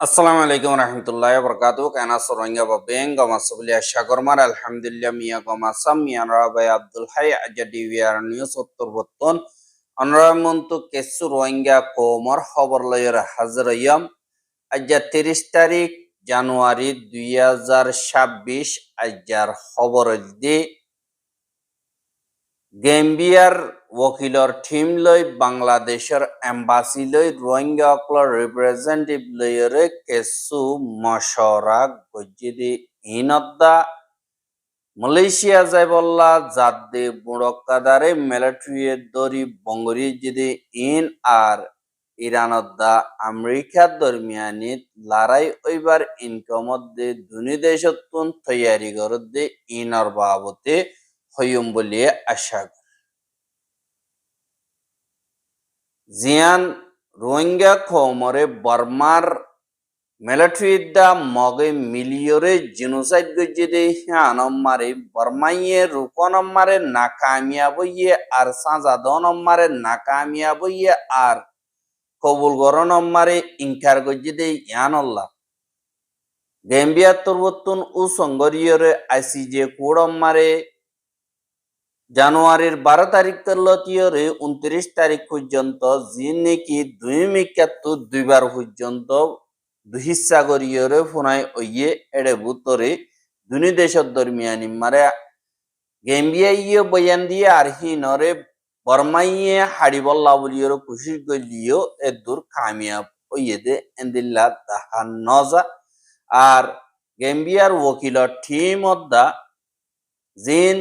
আসসালামু আলাইকুম রহমতুল্লাহ বরকাতু কেনা সরঙ্গা বা বেং গমা সবলিয়া সাগরমার আলহামদুলিল্লাহ, মিয়া গমা সাম, মিয়া নরাবাই আব্দুল হাই আজা ডিভিআর নিউজ উত্তর বর্তন অনরামন্ত কেসু রোহিঙ্গা কোমর খবর লয়ের হাজির ইয়াম আজা তিরিশ তারিখ জানুয়ারি দুই হাজার ছাব্বিশ আজার খবর দি গেম্বিয়ার ওকিলৰ টিম লৈ বাংলাদেশৰ এম্বাসি লৈ ৰোহিংগাসকলৰ ৰিপ্ৰেজেণ্টেটিভ লৈৰে কেঁচু মশৰা গজ্জিদি ইনদ্দা মালয়েশিয়া যাই বললা জাদ্দে বুড়কাদারে মিলিটারিয়ে দরি বঙ্গরি যদি ইন আর ইরানদ্দা আমেরিকার দরমিয়ানিত লড়াই ওইবার ইনকমদ্দে দুনি দেশতুন তৈয়ারি করদ্দে ইনর বাবতে হইম বলিয়ে আশা করি। জিয়ান রোহিঙ্গা খমরে বর্মার মিলিটারিদা মগে মিলিয়রে জিনোসাইড গজ্জিদে হানম্মারে বর্মাইয়ে রুকনম্মারে নাকামিয়াবইয়ে আর সাজাদনম্মারে নাকামিয়াবইয়ে আর কবুল গরনম্মারে ইনকার গজ্জিদে ইয়ানল্লাহ। গেম্বিয়া তরবতুন উ সঙ্গরিয়রে আইসিজে কুড়ম্মারে জানুয়ারির বারো তারিখ লতিয়রে উনত্রিশ তারিখ পর্যন্ত যি নাকি দুই মিকাত্তু দুইবার পর্যন্ত দুহিসা করিয়রে ফোনাই ওইয়ে এড়ে বুতরে দুনি দেশত দরমিয়ানি মারে গেম্বিয়া ইয়ে বয়ান দিয়ে আর হিনরে বর্মাইয়ে হাড়িবল্লা বলিয়র খুশি গলিও এ দূর কামিয়াব ওইয়ে দে এন্দিল্লা তাহা নজা। আর গেম্বিয়ার ওকিলর টিম জিন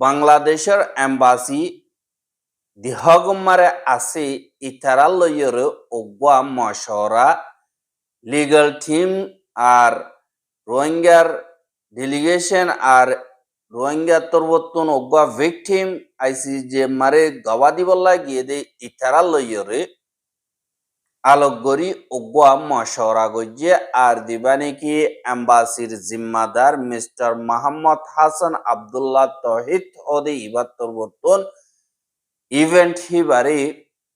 বাংলাদেশের এম্বাসি দিহগমারে আছে ইতারা লইয়ের ওগুয়া মশরা লিগাল টিম আর রোহিঙ্গার ডেলিগেশন আর রোহিঙ্গা তরবতন ওগুয়া ভিকটিম আইসি যে মারে গবাদি বল্লা গিয়ে দে ইতারা লইয়েরে আলোকগরি ওগুয়া মশরা গজ্জে আর দিবানি কি এম্বাসির জিম্মাদার মিস্টার মোহাম্মদ হাসান আবদুল্লাহ তহিদ ওদে ইবাত্তর বর্তন ইভেন্ট হিবারে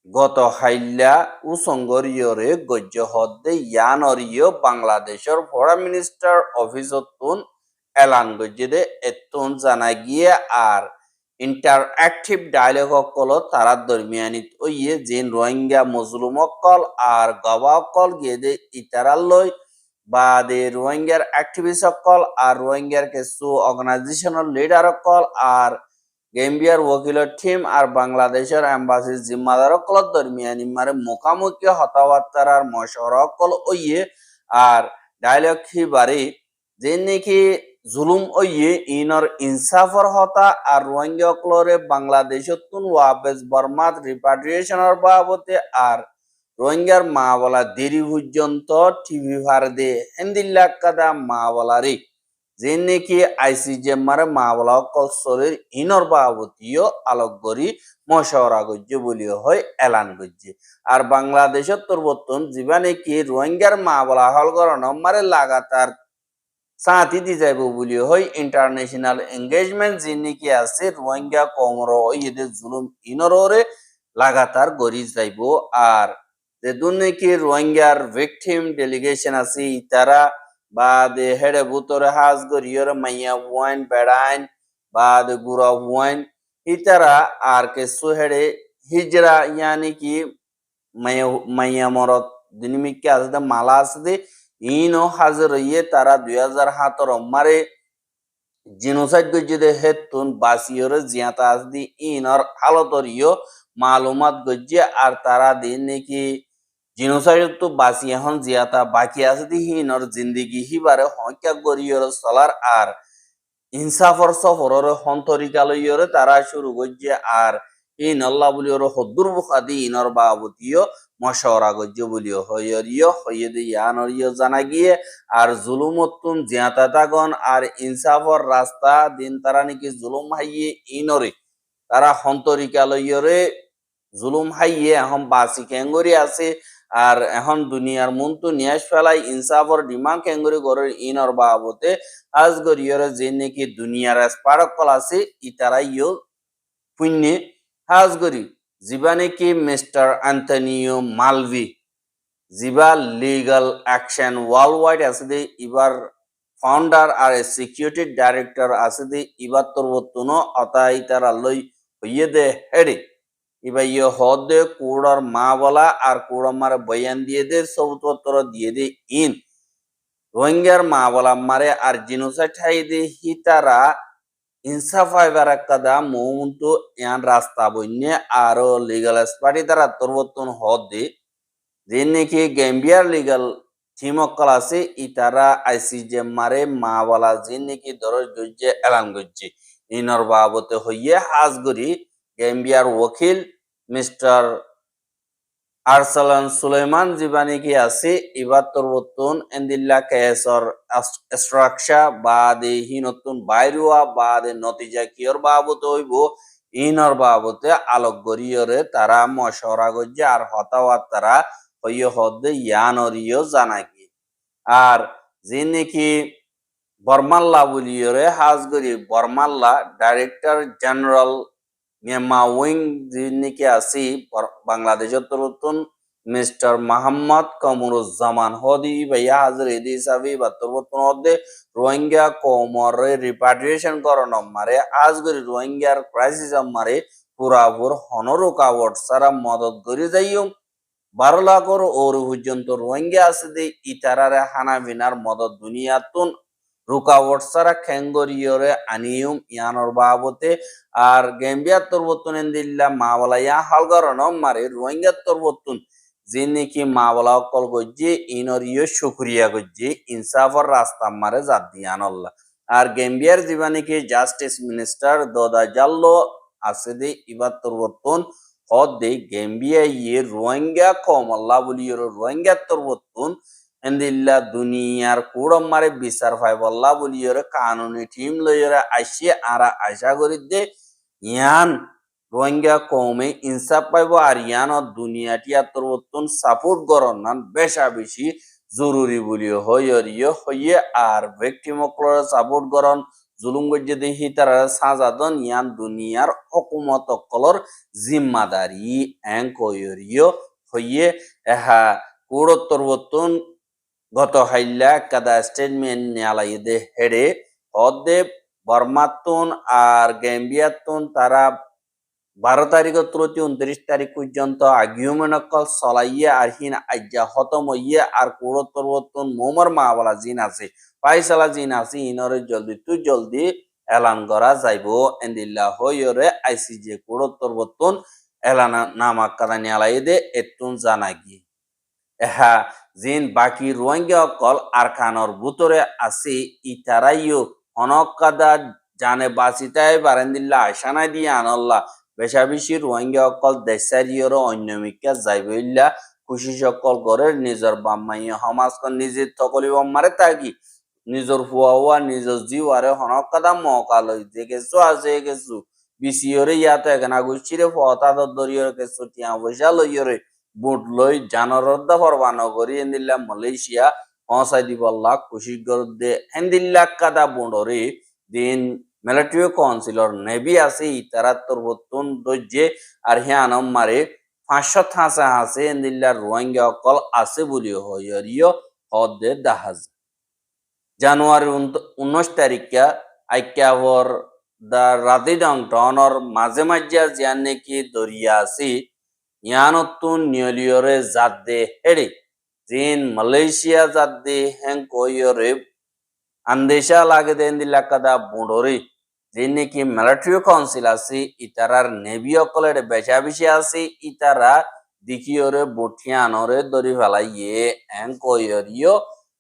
গত হাইল্লা উসঙ্গরিয়রে গজ্য হদ্দে ইয়ানরিয় বাংলাদেশের ফরেন মিনিস্টার অফিসতুন এলান গজ্জেদে এতুন জানা গিয়ে আর ইন্টারঅ্যাক্টিভ ডায়লগ অকল তারা দরমিয়ানিত ওইয়ে জিন রোহিঙ্গা মজলুম অকল আর গবা অকল গিয়ে দে ইতারাল লই বা দে রোহিঙ্গার অ্যাক্টিভিস্ট অকল আর রোহিঙ্গার কিছু অর্গানাইজেশনের লিডার অকল আর গেম্বিয়ার ওকিলের টিম আর বাংলাদেশের এম্বাসির জিম্মাদার অকল দরমিয়ানি মারে মুখামুখি হতাবার্তার আর মশর অকল ওইয়ে আর ডায়লগ বাড়ি? যে নাকি জুলুম ওইয়ে ইনর ইনসাফর হতা আর রোহিঙ্গা অকলরে বাংলাদেশতুন ওয়াবেজ বর্মাত রিপাট্রিয়েশনের বাবতে আর রোহিঙ্গার মা বলা দেরি পর্যন্ত টিভি ভার দে হেন্দিল্লা কাদা মা বলারে যে নাকি আইসিজে মারে মা বলা অকল শরীর ইনর বাবতীয় আলোক গরি মশওরা গজ্জে বলিও হয়, এলান গজ্জে। আর বাংলাদেশের তোর জীবা নাকি রোহিঙ্গার মা বলা হল গরণ মারে লাগাতার সাথী দি যাইব বলি হই ইন্টারন্যাশনাল এঙ্গেজমেন্ট যিনি কি আছে, রোহিঙ্গা, কমর, ইয়েদের জুলুম ইনরে লাগাতার গড়ি যাইব। আর যে দুর্নীতি রোহিঙ্গার ভিকটিম ডেলিগেশন আছে তারা বা দে হেডে বুতরে হাজ গরিয়র মাইয়া ওয়াইন, বেড়াইন বা দে গুড়া ওয়াইন, ইতারা আর কে সুহেডে হিজরা, ইয়ানি কি মাইয়া মাইয়া মরত দিনমিকে আছে, মালা আছে ইনো হাজির ইয়ে তারা দুই হাজার হাতর মারে হেতুন বাসিয়রে জিয়াতা আসদি ইয় মালুমাত গজ্জে আর তারা দিন নাকি জিনোসাইড তো বাসি এখন জিয়াতা বাকি আসদি হিনর জিন্দিগি হিবারে হত্যা গরিয়র চলার আর ইনসাফর সফরর হন্তরিকালয়রে তারা শুরু গজ্জে আর ইন আল্লাহ বলিওর হদ্দুর বুখাদি ইনর বাবতীয় মশওরা গজ্য বলিও হইয়রিয় হইয়ে ইয়ানরিয় জানা গিয়ে, আর জুলুমতুন জিয়াতাতাগন আর ইনসাফর রাস্তা দিন তারা নাকি জুলুম হাইয়ে ইনরে। তারা হন্তরিকালয়রে জুলুম হাইয়ে এখন বাসি কেঙ্গরি আছে, আর এখন দুনিয়ার মন্তু নিয়াস ফেলাই ইনসাফর ডিমান্ড কেঙ্গরি গরের ইনর বাবতে। আজ গরিয়রে যে নাকি দুনিয়ার স্পারকল আছে ইতারা ইয় পুণ্যে হাজ গরি জীবানে কি মিস্টার অ্যান্টনিও মালভি জিবা লিগাল অ্যাকশন ওয়ার্ল্ড ওয়াইড আছে দি ইবার ফাউন্ডার আর সিকিউরিটি ডাইরেক্টর আছে দি ইবার তরবতুন অতাই তারা লই হইয়ে দে হেডে ইবা ইয়ে হদ কুড়ার মা বলা আর কুড়ার মারে বয়ান দিয়ে দে সবুতর দিয়ে দে, ইন। রোহিঙ্গার মা বলা মারে আর জিনোসাইড ঠাই দে হিতারা ইনসাফাইবার কাদা মৌমন্তু ইয়ান রাস্তা বন্যে আরও লিগাল এক্সপার্টি দ্বারা তরবতুন হদ দে যে নাকি গেম্বিয়ার লিগাল থিমক্কল আছে, ইতারা আইসিজে মারে মা বলা যে নাকি দরজ গজ্জে এলান গজ্জে। ইনর বাবতে হইয়ে হাজগরি গেম্বিয়ার ওকিল মিস্টার আরসালান সুলেমান জীবানি কি আছে? ইবার তরবতুন এন্দিল্লা কেসর স্ট্রাকচার বা দে হিনতুন বাইরুয়া বা দে নতিজা কিয়র বাবতে হইব। ইনর বাবতে আলোক গরিয়রে তারা মশরা গজ্জে আর হতাওয়ার তারা হইয় হদ্দে ইয়ানরিয় জানাকি। আর যে নাকি বর্মাল্লা বলিয়রে হাজগরি, বর্মাল্লা ডাইরেক্টর জেনারেল মিয়ামা উইং যে নাকি আছি বাংলাদেশের তরতুন মিস্টার মোহাম্মদ কমরুজ্জামান হদি ভাইয়া হাজির এদি হিসাবে বা তরতুন হদে রোহিঙ্গা কোমরে রিপাট্রিয়েশন করণ মারে, আজগরি রোহিঙ্গার ক্রাইসিস মারে, পুরাপুর হনরুকাওয়াট সারা মদত করি যাইও বারো লাখর ওর পর্যন্ত রোহিঙ্গা আছে দে ইতারারে হানাবিনার মদত দুনিয়াতুন সারা খেঙ্গরিয়রে আনিয়ুম ইয়ানর বাবতে আর গেম্বিয়ার তরবতুন এন্দিল্লা মাওলা ইয়া হালগরন মারে রোহিঙ্গা তরবতুন যে নাকি মাওলা অকল গজ্জে ইনর ইয়ে শুক্রিয়া গজ্জে ইনসাফর রাস্তা মারে জাত দিয়ানল্লাহ আর গেম্বিয়ার জীবানিকে জাস্টিস মিনিস্টার দদা জাল্লো আছে দে ইবার তরবতুন hodde gambia ye rohingya kom allah buli yoro rohingya torbotun endilla duniyar kuড়ম মারে বিচার ফাই বল্লা বলি yoro কানুনি টিম লইরে আসি আরা আশা করি দে। ইয়ান, রোহিঙ্গা কমে ইনসাফ পাইব আর ইয়ান দুনিয়াটিয়া তোরবতুন সাপোর্ট করন নান বেশা বেশি জরুরি বলি হইয় হইয়ে আর ব্যক্তি মকলরে সাপোর্ট করন জুলুম গজ্জে দেহি তারা সাজাদন ইয়ান দুনিয়ার হকুমত কলর জিম্মাদারি কয়রিয় হইয়ে এহা কুড়োত্তর বতুন গত হাইল্লা কাদা স্টেটমেন্ট নিয়ালাইদে হেডে হদে বর্মাতুন আর গ্যাম্বিয়াতুন তারা বারো তারিখ তুলতি উনত্রিশ তারিখ পর্যন্ত আগিউমেনকল চলাইয়ে আর হিন আজ্ঞা হতম ইয়ে আর কুড়োত্তর মোমর মা বলা জিন আছে পাইসালা জিন আছে, ইনরে জলদি তু জলদি এলান করা যাইব। এন্দিল্লা হইরে আইসিজে কুড়োত্তর বতুন এলান নামা কাদানি আলাই দে এতুন জানাগি এহা বাকি রোহিঙ্গা অকল আরখানর ভিতরে আছে ইতারাইও অনকাদা জানে বাসিতাই বারেন্দিল্লা আশানাই দিয়ে আনল্লা। বেশা বেশি রোহিঙ্গা অকল দেশারিয়র অন্যমিকা যাইবইল্লা, খুশি সকল ঘরের নিজের বাম্মাই সমাজখন নিজে তকলি মারে তাকি নিজের ফুয়া হুয়া, নিজের জিও আরে হনক কাদা মকা লই যে গেছো আছে গেছো বিসিওরে ইয়াতে এখানে গুছিরে ফতা দরিয়র গেছো টিয়া পয়সা লইয়রে। বুট লই জানরদ্দা ফরবানো করি এন্দিল্লা মালয়েশিয়া পৌঁছাই দিব লাখ খুশি গরদে এন্দিল্লা কাদা বুঁডরে দিন মিলিটারি কাউন্সিলর নেভি আছে ইতারাত্তর বত্তন দজ্জে আর হিয়ান মারে পাঁচশো থাঁসা আছে এন্দিল্লা রোহিঙ্গা অকল আছে বলি হইয়রিয় হদে দাহাজ। জানুয়ারি উনৈশ তারিখে আইক্যাভর দা রাধিডং টনর মাঝে মাঝে জিয়ান নেকি দরিয়া আছে ইয়ানতুন নিয়লিয়রে জাদে হেডে জিন মালয়েশিয়া জাদে হেং কইয়রে আন্দেশা লাগে দেন দিলাকাদা বুড়রে জিন নেকি মিলিটারি কাউন্সিল আছে ইতারার নেভি অকলের বেশা বেশি আছে ইতারা দিকিয়রে বঠিয়ানরে দরি ফেলাইয়ে এং কইয়রিও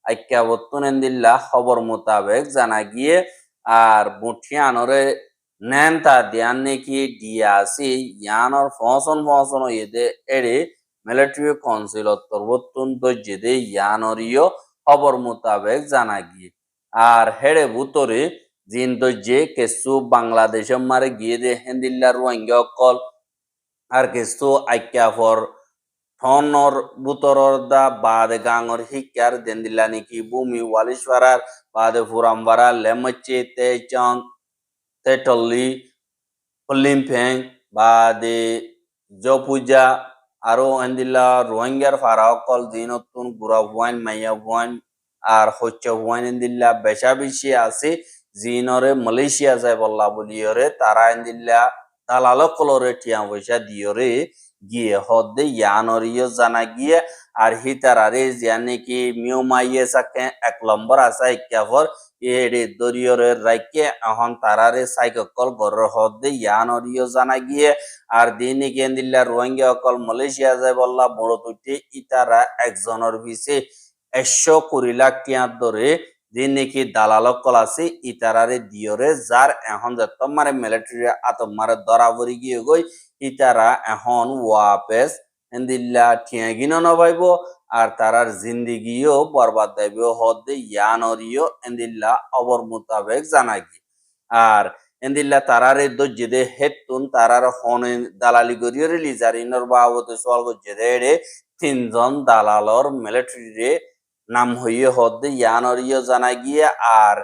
আইক্যাবত্তন এন্দিল্লা খবর মোতাবেক জানা গিয়ে আর বুঠিয়ানরে নেকি ডিয়াসি ইয়ানর ফসন ফসন ইয়েদে এড়ে মিলিটারি কাউন্সিল তরবত্তুন দজ্জেদে ইয়ানরিও খবর মোতাবেক জানা গিয়ে আর হেড়ে ভুতরে জিন দজ্জে কেসু বাংলাদেশের মারে গিয়ে দে হেন্দিল্লা রোহিঙ্গা কল আর কেসু আইক্যা ফর ঠনর বুতরর দা বাদে গাঙর হিকার দেন্দিলা নিকি ভূমি ওয়ালিশওয়ারার বাদে ফুরামবারা লেমচে তেচং তেটল্লি পল্লিমফেং বাদে, জপুজা আৰু এন্দিলা, রোহিঙ্গার ফারা অকল দিনতুন গুড়া ভুয়াইন মাইয়া ভুয়াইন আর হচ্ছে ভুয়াইন এন্দিল্লা বেশা বেশি আছে জিনরে মালয়েশিয়া যায় বল্লা বলিয়রে, তারা এন্দিল্লা দালাল কলরে টিয়া পয়সা দিয়রে, গিয়ে হদ্দে ইয়ানরিও জানা গিয়ে, আর হিতারারে জিয়া নাকি মিউ মাইয়ে সাকে এক নম্বর আসা ইক্যাফর এডে দরিয়রে রাইকে এখন তারারে সাইকল গরর হদ্দে ইয়ানরিও জানা গিয়ে, আর দিনে কেন্দিল্লা রোহিঙ্গা অকল মালয়েশিয়া যায় বললা, বড় তুইতে ইতারা একজনের পিছে একশো কুড়ি লাখ টিয়ার ধরে দিন নাকি দালাল অকল আছে, ইতারারে দিয়রে যার এখন যে তোমারে মিলিটারি আতমারে ধরা পড়ি গিয়ে গই, ইতারা এখন ওয়াপেস এন্দিল্লা ঠিয়া গিনো নবাইব। আর তারার জিন্দিগিও বরবাদ দেব হদ্দে ইয়ানরিও এন্দিল্লা অবর মোতাবেক জানাগি আর এন্দিল্লা তারারে দজ্জেদে হেতুন তারার হনে দালালি গরিও লিজারিনর বাবতে সোয়াল গজ্জেদে এড়ে তিনজন দালালর মিলিটারিরে নাম হইয়ে হদ্দে ইয়ানরিও জানা গিয়ে আর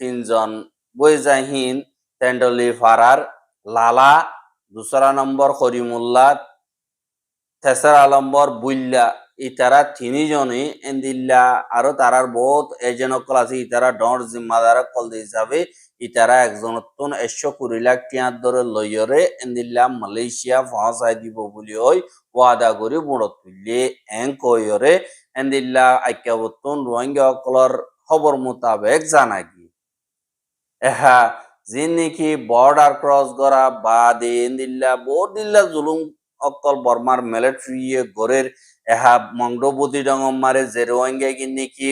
তিনজন বৈজাহীন তেন্ডলি ফারার লালা, দুসরা নম্বর করিমুল্লাহ তেসরা নম্বর বুল্লা ইতারা তিনিজনই এন্দিল্লা আরও তারার বহুত এজেন্ট অকল আছে, ইতারা ডর জিম্মাদার কল হিসাবে ইতারা একজন নতুন একশো কুড়ি লাখ টিয়ার ধরে লইয়রে এন্দিল্লা মালয়েশিয়া পৌঁছাই দিব বলি ওই ওয়াদা করি বুড়ো তুললে। এং কইয়রে এন্দিল্লা আইক্যাবতুন রোহিঙ্গা অকলর খবর মোতাবেক জানা কি এহা যি নেকি বর্ডার ক্রস করা বাদে এন্দিল্লা বহুত দিল্লা জুলুম অকল বর্মার মিলিটারি গড়ের এহা মংডবতী ডঙম মারে যে রোহিঙ্গা কি নেকি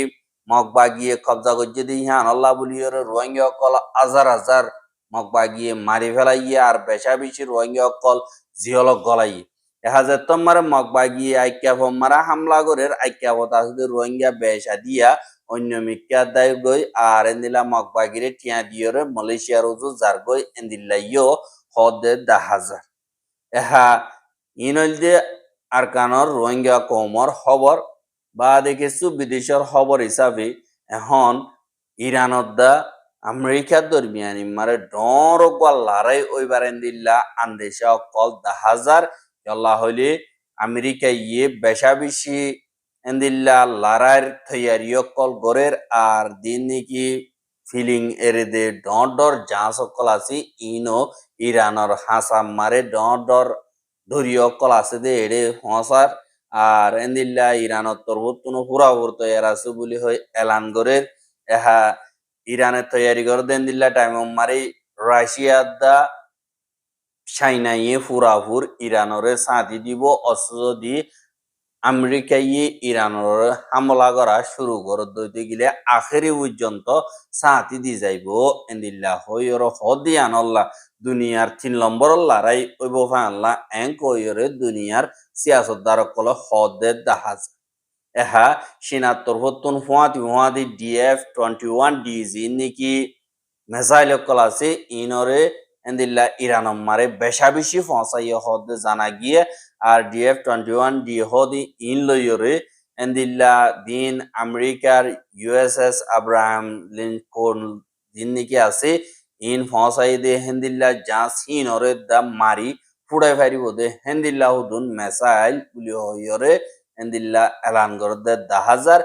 মগ বাগিয়ে কবজা করছে দিয়ে হ্যাঁ আল্লাহ বলি রোহিঙ্গা অকল হাজার হাজার মগ বাগিয়ে মারি ফেলাইয়ে আর বেশা বেশি রোহিঙ্গা অকল জিহলক গলাইয়ে। দেখা যায় তোমার মগ বাগিয়ে আইক্যা মারা হামলা করে, আইক্যা বতা রোহিঙ্গা বেশা দিয়া অন্য মিক্কা দায় গই আর এন্দিলা মগ বাগিরে টিয়া দিয়রে মালয়েশিয়ার উজু যার গই এন্দিল্লা ইয়ো হদে দা হাজার এহা ইনল যে আরকানর রোহিঙ্গা কৌমর খবর বা দেখিছো বিদেশের খবর হিসাবে এখন ইরানত দা আমেরিকার দরমিয়ানি মারে ডর লড়াই ওইবার দিল্লা আন্দেশা দা হাজার আল্লাহ হইলে আমেরিকা ইয়ে বেশা বেশি এন্দিল্লা লড়াইয়ের তৈয়ারি অকল গড়ের আর দিন নাকি ফিলিং এরে দে ডর ডর জাঁচ অকল আছে, ইনো ইরানর হাসা মারে ডর ধরি অকল আছে দে, এড়ে হসার আর এন্দিল্লা ইরানত তরবতুন পুরা পুর তৈয়ার আছে বলি হয় এলান গরের এহা ইরানের তৈয়ারি করে দেন দিল্লা টাইম মারি রাশিয়া দা চাইনাইয়ে ফুরাফুর ইরানরে সাঁতি দিব। অস্ত্র দি আমেরিকাইয়ে ইরানর হামলা করা শুরু করে দইতে গেলে আখেরি পর্যন্ত সাঁতি দি যাইব। এন্দিল্লা হইর হদিয়ান আল্লাহ দুনিয়ার তিন নম্বর লড়াই ওইব ফানলা এং কইরে দুনিয়ার সিয়াসতদার কল হদে দাহাজ। এহা সিনাত্তর হতুন ফুয়াতি ফুয়াতি ডিএফ টোয়েন্টি ওয়ান ডিজি নাকি? মেসাইল কল আছে ইনরে এন্দিল্লা ইরানম মারে বেশা বেশি ফসাইয়া হদে জানা গিয়ে আর ডিএফ টোয়েন্টি ওয়ান ডি হদি ইন লইরে এন্দিল্লা দিন আমেরিকার ইউএসএস আব্রাহাম লিনকন দিন নাকি আছে ইন ফসাই দে হেন্দিল্লা যা সিন ওরে দা মারি ফুড়াই ফারিব দে হেন্দিল্লা হুদুন মেসাইল বুলি হইরে হেন্দিল্লা এলান করে দে দা হাজার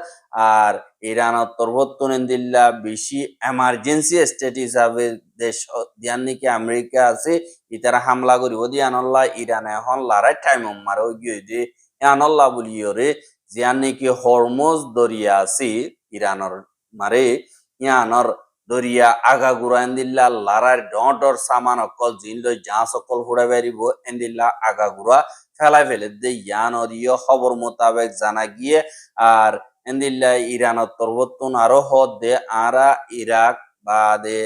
আর ইরান তরবত্তন হেন্দিল্লা বেশি এমার্জেন্সি স্টেট হিসাবে দেশ দিয়ান নাকি আমেরিকা আছে ইতারা হামলা করিব দিয়ানল্লাহ ইরান এখন লারাই টাইম মারো গিয়ে দে ইয়ানল্লাহ বলিয়রে জিয়ান নাকি হরমোজ দরিয়া আছে ইরানর মারে ইয়ানর দরিয়া আগা গুড়া এন্দিল্লা লারার ডর সামান অকল জিন লই জাঁচ অকল ফুড়া বেরিব, এন্দিল্লা আগা গুড়া ফেলাই ফেলে দে ইয়ান অরিয় খবর মোতাবেক জানা গিয়ে, আর এন্দিল্লা ইরানত তরবতুন আরও হদ দে আরা, ইরাক বা দে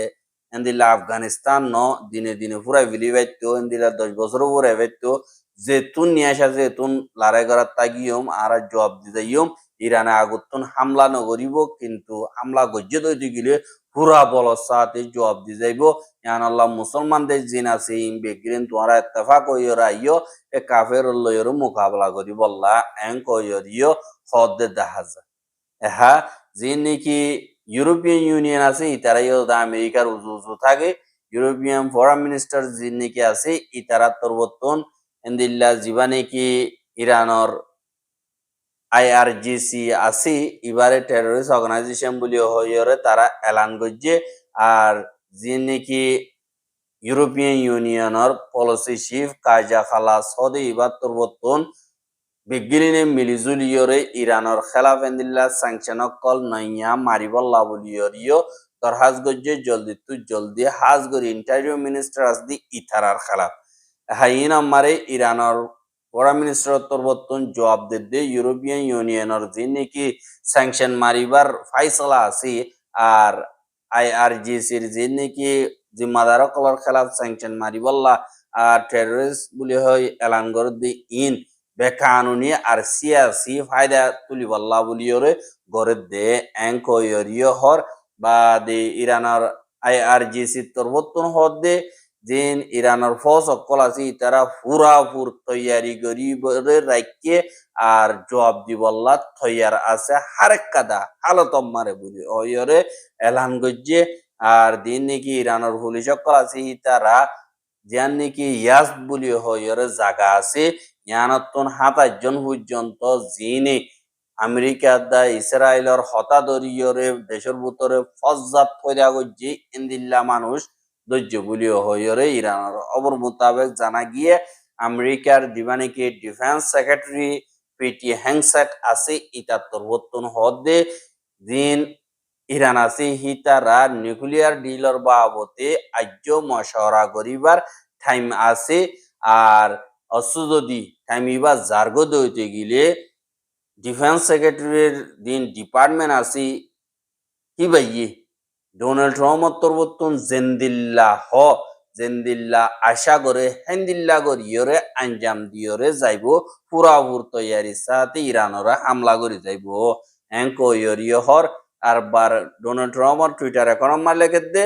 এন্দিল্লা আফগানিস্তান ন দিনে দিনে ফুরাই বিলি বাইতো এন্দিল্লা দশ বছর ফুরাই বাইতো যেতুন নিয়ে আসা যেতুন লড়াই করার তাগিয়ম, আর জবাব দিতে ইরানে আগুতুন হামলা নগরিব, কিন্তু হামলা গজ্জে দইতে গেলে পুরা বল সাথে জবাব দি যাইব। ইয়ান আল্লাহ মুসলমানদের জিন আছে ইন বেগিরেন তোমরা ইত্তেফাক কইরা আইও এ কাফের লইর মোকাবেলা করি বললা এং কইরিও হদ দাহাজা এহা জিন নাকি ইউরোপিয়ান ইউনিয়ন আছে ইতারাইও আমেরিকার উজু উজু থাকে। ইউরোপিয়ান ফরেন মিনিস্টার জিন নাকি আছে ইতারা তরবতন এন্দিল্লা জিবা নাকি ইরানৰ আই আর জি সি আছি ইবারে টেরোরিস্ট অর্গানাইজেশন বলি হইরে তারা এলান করছে আর যে নাকি ইউরোপিয়ান ইউনিয়নের পলিসি চিফ কাজা খালা সৌদি ইবার তুর্বতন বিজ্ঞানী মিলিজুলিয়রে ইরানের খেলাফ এন্দিল্লা স্যাংশন কল নইয়া মারিবল্লা বলিয়রিও দরহাজ গজ্জে জলদি তু জলদি হাজ গরি ইন্টারিও মিনিস্টার আসদি ইথারার খেলাফ। হাইন আমারে ইরানের বড় মিনিস্টার তরবতন জবাব দে ইউরোপিয়ান ইউনিয়নের যে নাকি স্যাংশন মারিবার ফাইসলা আছে, আর আই আর জি সির যে নাকি জিম্মাদার কলর খেলাফ স্যাংশন মারিবল্লা, আর টেররিস্ট বলি হয় এলান করে দি ইন বেকানুনি আর সিয়াসি ফায়দা তুলিবল্লা বলিয়রে গড়ে দে এঙ্ক ইয়রিয় হর বা দে ইরানের আই আর জি সি তরবতন হর দে যেন ইরানের ফৌজ সকল আছে তারা পুরা পুর তৈয়ারি করি রাখকে আর জবাব দিবল্লা তৈয়ার আছে হারেক কাদা, হালত মারে বলি ওয়রে এলান গজ্জে আর দিন নাকি ইরানের পুলিশ সকল আছে তারা যান নাকি ইয়াস বলি হইরে জায়গা আছে ইয়ানতন সাতাইজন পর্যন্ত জিনে আমেরিকা দা ইসরায়েলের হতাদরীয়রে, দেশের ভিতরে ফজ্জাত ফয়দা গজ্জি, ইন্দিল্লা মানুষ ধৈর্য বলিও হইরে ইরানের খবর মোতাবেক জানা গিয়ে আমেরিকার দিবানিকে ডিফেন্স সেক্রেটারি পিটি হ্যাংসাক আছে ইটা তরবর্তন হদে দিন ইরান আছে হিতারা নিউক্লিয়ার ডিলর বাবতে আজ্য মশওয়ারা করিবার টাইম আছে আর অসু যদি টাইম ইবা জার্গ দইতে গিলে ডিফেন্স সেক্রেটারির দিন ডিপার্টমেন্ট আছে কি বাইয়ে ডোনাল্ড ট্রাম্প তরবর্তন জেন্দিল্লা হ, জেন্দিল্লা আশা করে, হেন্দিল্লা করিয়রে আঞ্জাম দিয়রে যাইব, পুরাপুর তৈয়ারি সাথে ইরানরা হামলা করে যাইব। এঙ্ক ইয়রিয় হর আর বার ডোনাল্ড ট্রাম্পর টুইটার এখন মারলে দে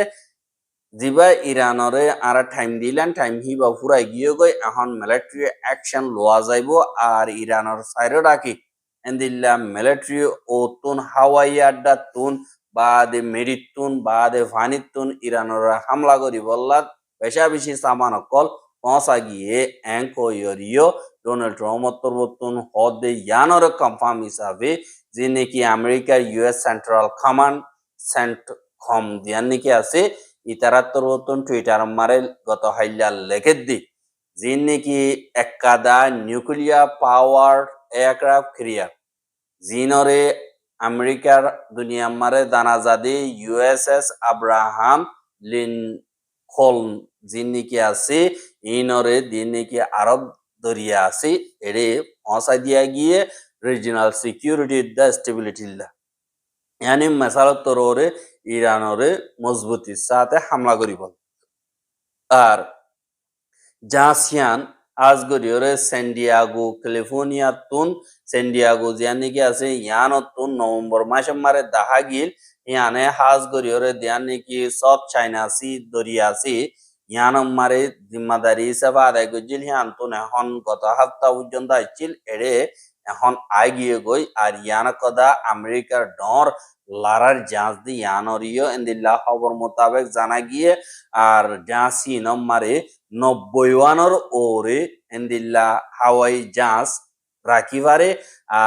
যিবা ইরানরে আর টাইম দিলেন, টাইম হিবা ফুরাই গিয়ে গই, এখন মিলিটারি অ্যাকশন লোয়া যাইব আর ইরানের সাইরে রাখি এন্দিল্লা মিলিটারি ও তুন হাওয়াই আড্ডা তুন বাদে মেরিতুন বাদে ভানিতুন ইরানরা হামলা করি বললাত বেশা বেশি সামান অকল পৌঁছা গিয়ে ইয়রিও ডোনাল্ড ট্রাম্প তরবতুন হদে ইয়ানর কনফার্ম হিসাবে যে নাকি আমেরিকার US central command, CENTCOM দিয়ান নাকি আছে ইতারাত্তর মতন টুইটার মারে গত হাইলা লেখে দি। যে নাকি একাদা নিউক্লিয়ার পাওয়ার এয়ারক্রাফট ক্রিয়ার জিনরে আমেরিকার দুনিয়া মারে দানাজাদি ইউএসএস আব্রাহাম লিন খোল যিন নাকি আছে, ইনরে দিন নাকি আরব দরিয়া আছে, এরে পৌঁছা দিয়া গিয়ে রিজিনাল সিকিউরিটি দা স্টেবিলিটি ইয়ানি মেসালত তররে, ইরানরে মজবুতির সাথে হামলা করিব। আর জাসিয়ান আজগরিয়রে সেন্ডিয়াগো ক্যালিফোর্নিয়া তুন সেন্ডিয়াগো জিয়ানি নাকি আছে ইয়ান তুন নভেম্বর মাসে মারে দাহা গিল ইয়ানে হাজ গরিয়রে দিয়ান নাকি সব চাইনা সি দরিয়া সি ইয়ান মারে জিম্মাদারি হিসাবে আদায় করছিল ইয়ান তুন এখন গত হপ্তাহ পর্যন্ত আসছিল এড়ে এখন আয় গিয়ে গই, আর ইয়ান কদা আমেরিকার ডর, লারার জাঁচ দি ইয়ানরিও এন্দিল্লা খবর মোতাবেক জানা গিয়ে, আর জাঁচি নম্বরে নব্বই ওয়ানর ওরে এন্দিল্লা হাওয়াই জাঁচ রাখিবারে,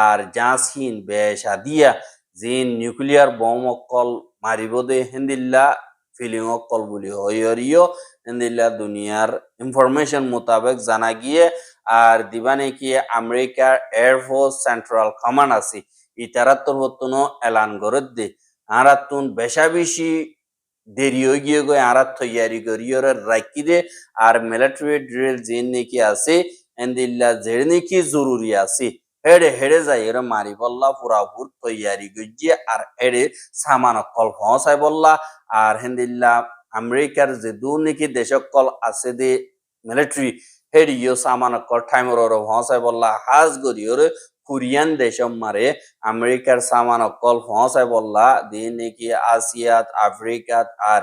আর জাঁচহীন বেশা দিয়া জিন নিউক্লিয়ার বম অকল মারিব দে হেন্দিল্লা ফিলিং অকল বলি হইয়রিও হেন্দিল্লা দুনিয়ার ইনফরমেশন মোতাবেক জানা গিয়ে আর দিবানে কি আমেরিকার এয়ারফোর্স সেন্ট্রাল কমান্ড আছে? ইতারাত্তর হতনো এলান গরত দে আরাতুন বেশা বেশি দেরি হয়ে গিয়ে গো আরাত তৈয়ারি করিয়র রাখি দে। আর মিলিটারি ড্রিল যে নাকি আছে, এন্দিল্লা যে নাকি জরুরি আছে। হেডে হেডে যাই এর মারি বললা পুরাপুর তৈয়ারি গজ্জি। আর হেডে সামান কল পৌঁছাই বললা। আর হেন্দিল্লা আমেরিকার যে দু নাকি দেশকল আছে দে মিলিটারি হেডিও সামান কল টাইমর পৌঁছাই বললা, হাজ গরিয়রে কোরিয়ান দেশম মারে আমেরিকার সামান অকল পৌঁছায় বললা, দিয়ে নাকি আসিয়াত আফ্রিকাত আর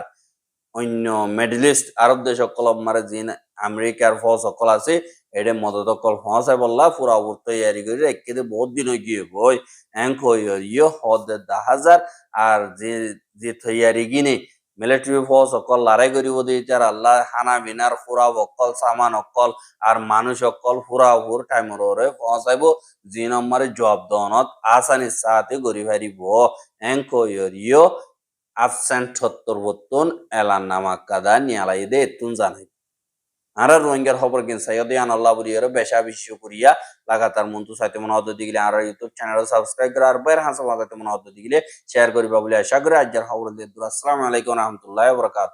অন্য মিডল ইস্ট আরব দেশ সকল মারে যে আমেরিকার ফৌজ সকল আছে এটা মদত অকল পৌঁছায় বললা পুরা তৈয়ারি করে একেবারে বহুত দিন গিয়ে বই এঙ্ক ইয়ে হদ হাজার আর যে যে তৈয়ারি গিনে মিলিটারি ফোর্স অকল লড়াই করিব দিতার আল্লাহ খানা বিনার ফুরা অকল সামান অকল আর মানুষ অকল ফুরা ফুর টাইমর ওরে পৌঁছাইব যি নম্বরে জব দনত আসানি সাথে গড়ি ভারিব এঙ্কয়রিও আবসেন্ট সত্তর বত্তন এলান নামাক্কাদা কাদা নিয়ালাই দে, তুন জানাই। আর রোহিঙ্গার খবর কিন্তু সাইয়দে আনাল্লাহ আর বেশা বিশ্ব করিয়া লাগাতার মন্তু সাথে মনে হদ্দ দিগলে আর ইউটিউব চ্যানেল সাবস্ক্রাইব করে আর বের হাসা মনে হদ্দ দিগলে শেয়ার করিবা বলে আশা করি। আজকের খবর দিয়ে আসসালামু আলাইকুম রহমতুল্লাহ বরকাত